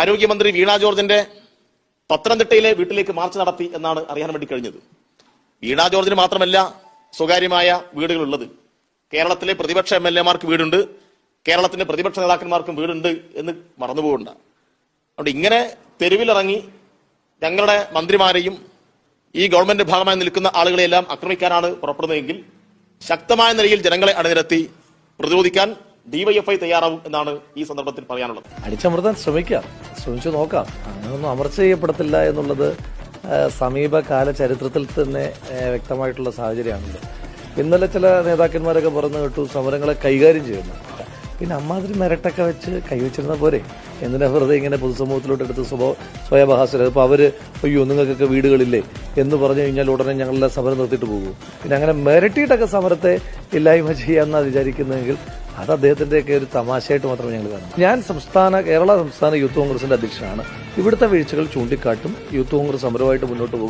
ആരോഗ്യമന്ത്രി വീണ ജോർജിന്റെ പത്തനംതിട്ടയിലെ വീട്ടിലേക്ക് മാർച്ച് നടത്തി എന്നാണ് അറിയാൻ വേണ്ടി കഴിഞ്ഞത്. വീണ ജോർജിന് മാത്രമല്ല സ്വകാര്യമായ വീടുകളുള്ളത്. കേരളത്തിലെ പ്രതിപക്ഷ എം എൽ എമാർക്ക് വീടുണ്ട്. കേരളത്തിന്റെ പ്രതിപക്ഷ നേതാക്കന്മാർക്കും വീടുണ്ട് എന്ന് മറന്നുപോകണ്ട. അതുകൊണ്ട് ഇങ്ങനെ തെരുവിലിറങ്ങി ഞങ്ങളുടെ മന്ത്രിമാരെയും ഈ ഗവൺമെന്റ് ഭാഗമായി നിൽക്കുന്ന ആളുകളെയെല്ലാം ആക്രമിക്കാനാണ് പുറപ്പെടുന്നതെങ്കിൽ ശക്തമായ നിലയിൽ ജനങ്ങളെ അണിനിരത്തി പ്രതിരോധിക്കാൻ ഡിവൈഎഫ്ഐ തയ്യാറാവും എന്നാണ് ഈ സന്ദർഭത്തിൽ പറയാനുള്ളത്. അടിച്ചമർത്താൻ ശ്രമിക്കാം. ശ്രമിച്ചു നോക്കാം. അങ്ങനെയൊന്നും അമർച്ച ചെയ്യപ്പെടത്തില്ല എന്നുള്ളത് സമീപകാല ചരിത്രത്തിൽ തന്നെ വ്യക്തമായിട്ടുള്ള സാഹചര്യമാണല്ലോ ഇന്നലെ ചില നേതാക്കന്മാരൊക്കെ പറഞ്ഞു കേട്ടു സമരങ്ങളെ കൈകാര്യം ചെയ്യുന്നു. പിന്നെ അമ്മാതിരി മെരട്ടൊക്കെ വെച്ച് കൈവച്ചിരുന്ന പോരെ? എന്തിനാ വെറുതെ ഇങ്ങനെ പൊതുസമൂഹത്തിലോട്ട് എടുത്ത് സ്വഭാവ സ്വയഭാസര അപ്പോൾ അവർ അയ്യോ നിങ്ങൾക്കൊക്കെ വീടുകളില്ലേ? എന്ന് പറഞ്ഞു കഴിഞ്ഞാൽ ഉടനെ ഞങ്ങളെല്ലാം സമരം നിർത്തിയിട്ട് പോകും. പിന്നെ അങ്ങനെ മെരട്ടിയിട്ടൊക്കെ സമരത്തെ ഇല്ലായ്മ ചെയ്യാമെന്നാണ് വിചാരിക്കുന്നതെങ്കിൽ അത് അദ്ദേഹത്തിന്റെയൊക്കെ ഒരു തമാശയായിട്ട് മാത്രമേ ഞങ്ങൾ കാണുന്നു ഞാൻ സംസ്ഥാന കേരള സംസ്ഥാന യൂത്ത് കോൺഗ്രസിന്റെ അധ്യക്ഷനാണ്. ഇവിടുത്തെ വീഴ്ചകൾ ചൂണ്ടിക്കാട്ടും യൂത്ത് കോൺഗ്രസ് സമരമായിട്ട് മുന്നോട്ട് പോകും.